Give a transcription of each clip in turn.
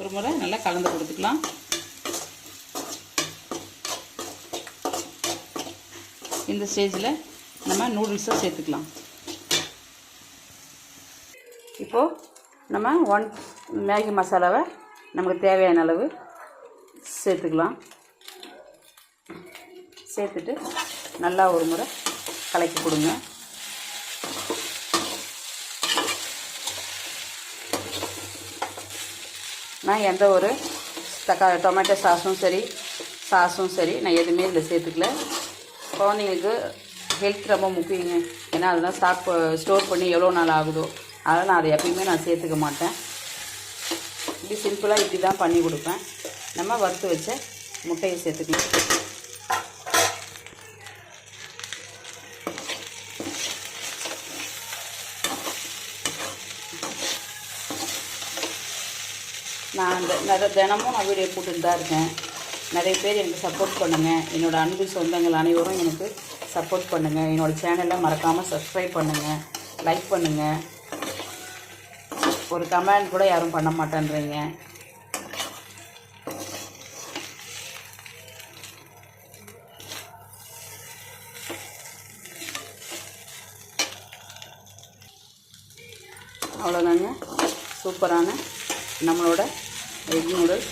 ஒரு முறை நல்லா கலந்து கொடுத்துக்கலாம். இந்த ஸ்டேஜில் நம்ம நூடுல்ஸை சேர்த்துக்கலாம். இப்போது நம்ம ஒன் மேகி மசாலாவை நமக்கு தேவையான அளவு சேர்த்துக்கலாம். சேர்த்துட்டு நல்லா ஒரு முறை கலக்கி கொடுங்க. நான் எந்த ஒரு தக்கா டொமேட்டோ சாஸும் சரி சாஸும் சரி நான் எதுவுமே இதில் சேர்த்துக்கல. குழந்தைங்களுக்கு ஹெல்த் ரொம்ப முக்கியங்க. ஏன்னா அதெல்லாம் ஸ்டாக் ஸ்டோர் பண்ணி எவ்வளோ நாள் ஆகுதோ அதனால் நான் அதை எப்பயுமே நான் சேர்த்துக்க மாட்டேன். இப்படி சிம்பிளாக இப்படி தான் பண்ணி கொடுப்பேன். நம்ம வறுத்து வச்ச முட்டையை சேர்த்துக்கலாம். நான் அந்த நிறைய தினமும் நான் வீடியோ போட்டுட்டு தான் இருக்கேன். நிறைய பேர் எனக்கு சப்போர்ட் பண்ணுங்கள் என்னோடய அன்பு சொந்தங்கள் அனைவரும் எனக்கு சப்போர்ட் பண்ணுங்கள் என்னோடய சேனலை மறக்காமல் சப்ஸ்கிரைப் பண்ணுங்கள் லைக் பண்ணுங்கள் ஒரு கமெண்ட் கூட யாரும் பண்ண மாட்டேன்றீங்க. அவ்வளோதாங்க சூப்பரான நம்மளோட எக் நூடுல்ஸ்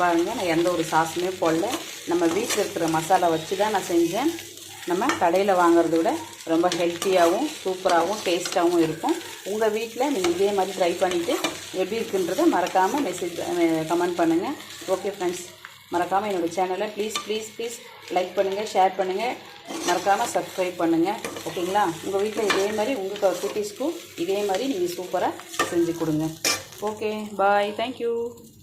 பாருங்கள் நான் எந்த ஒரு சாஸுமே போடல. நம்ம வீட்டில் இருக்கிற மசாலா வச்சு தான் நான் செஞ்சேன். நம்ம கடையில் வாங்குறத விட ரொம்ப ஹெல்த்தியாகவும் சூப்பராகவும் டேஸ்ட்டாகவும் இருக்கும். உங்கள் வீட்டில் நீங்கள் இதே மாதிரி ட்ரை பண்ணிவிட்டு எப்படி இருக்குன்றதை மறக்காமல் மெசேஜ் கமெண்ட் பண்ணுங்கள் ஓகே ஃப்ரெண்ட்ஸ் மறக்காமல் என்னோடய சேனலை ப்ளீஸ் ப்ளீஸ் ப்ளீஸ் லைக் பண்ணுங்கள் ஷேர் பண்ணுங்கள் மறக்காமல் சப்ஸ்கிரைப் பண்ணுங்கள் ஓகேங்களா உங்கள் வீட்டில் இதே மாதிரி உங்கள் குட்டீஸ்க்கும் இதே மாதிரி நீங்கள் சூப்பராக செஞ்சு கொடுங்க. okay bye. Thank you.